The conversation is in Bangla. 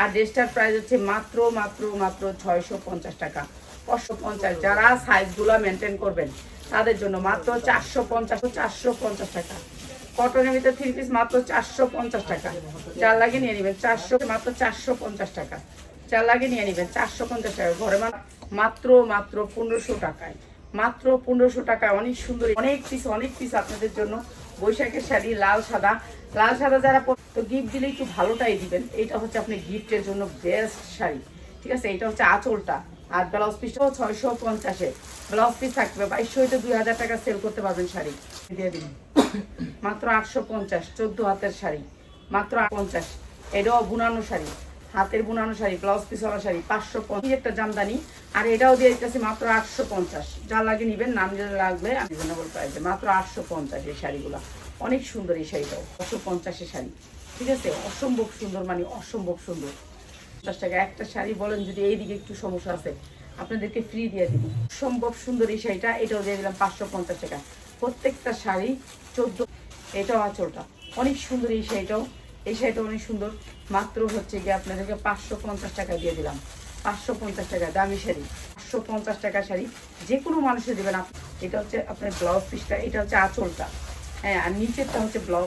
আর ড্রেসটার প্রাইস হচ্ছে মাত্র মাত্র মাত্র ছয়শো পঞ্চাশ টাকা। পাঁচশো পঞ্চাশ যারা সাইজগুলো মেনটেন করবেন, তাদের জন্য মাত্র চারশো পঞ্চাশ চারশো পঞ্চাশ টাকা। কটনের ভিতরে থ্রি পিস মাত্র চারশো পঞ্চাশ টাকা। চার লাগে নিয়ে নেবেন চারশো, মাত্র চারশো পঞ্চাশ টাকা। চার লাগে নিয়ে নেবেন চারশো পঞ্চাশ টাকা। ঘরে মাত্র মাত্র পনেরোশো টাকায়। মাত্র পনেরোশো টাকায় অনেক সুন্দর, অনেক পিস অনেক পিস আপনাদের জন্য বৈশাখের শাড়ি, লাল সাদা। লাল সাদা যারা তো গিফট দিলে একটু ভালোটাই দিবেন। এটা হচ্ছে আপনি গিফটের জন্য বেস্ট শাড়ি। ঠিক আছে? এটা হচ্ছে আঁচলটা। আর ব্লাউজ পিসটাও ছয়শো পঞ্চাশে। ব্লাউজ পিস থাকবে বাইশশো হইতে দুই হাজার টাকা সেল করতে পারবেন শাড়ি। দিয়ে দিন। মাত্র আটশো পঞ্চাশ, চোদ্দ হাতের শাড়ি। মাত্র পঞ্চাশ। এটাও বুনানো শাড়ি। হাতের বুনানো শাড়ি ব্লাউজ পিসওয়ালা শাড়ি পাঁচশো পঞ্চাশ। একটা জামদানি, আর এটাও দিয়ে দিতেছি মাত্র আটশো পঞ্চাশ। যা লাগে নিবেন, নাম যেটা লাগবে। রিজনেবল প্রাইসে মাত্র আটশো পঞ্চাশ এই শাড়িগুলো। অনেক সুন্দর এই শাড়িটাও আটশো পঞ্চাশের শাড়ি। ঠিক আছে? অসম্ভব সুন্দর মানে অসম্ভব সুন্দর। পঞ্চাশ টাকা একটা শাড়ি বলেন, যদি এইদিকে একটু সমস্যা আছে, আপনাদেরকে ফ্রি দিয়ে দিব। সম্ভব সুন্দর এই শাড়িটা, এটাও দিয়ে দিলাম পাঁচশো পঞ্চাশ টাকা। প্রত্যেকটা শাড়ি চোদ্দ এটাও আঁচলটা। অনেক সুন্দর এই শাড়িটাও। এই শাড়িটা অনেক সুন্দর। মাত্র হচ্ছে গিয়ে আপনাদেরকে পাঁচশো পঞ্চাশ টাকা দিয়ে দিলাম। পাঁচশো পঞ্চাশ টাকা দামি শাড়ি। পাঁচশো পঞ্চাশ টাকা শাড়ি। যে কোনো মানুষে দেবেন। এটা হচ্ছে আপনার ব্লাউজ পিসটা, এটা হচ্ছে আঁচলটা। হ্যাঁ আর নিচেরটা হচ্ছে ব্লাউজ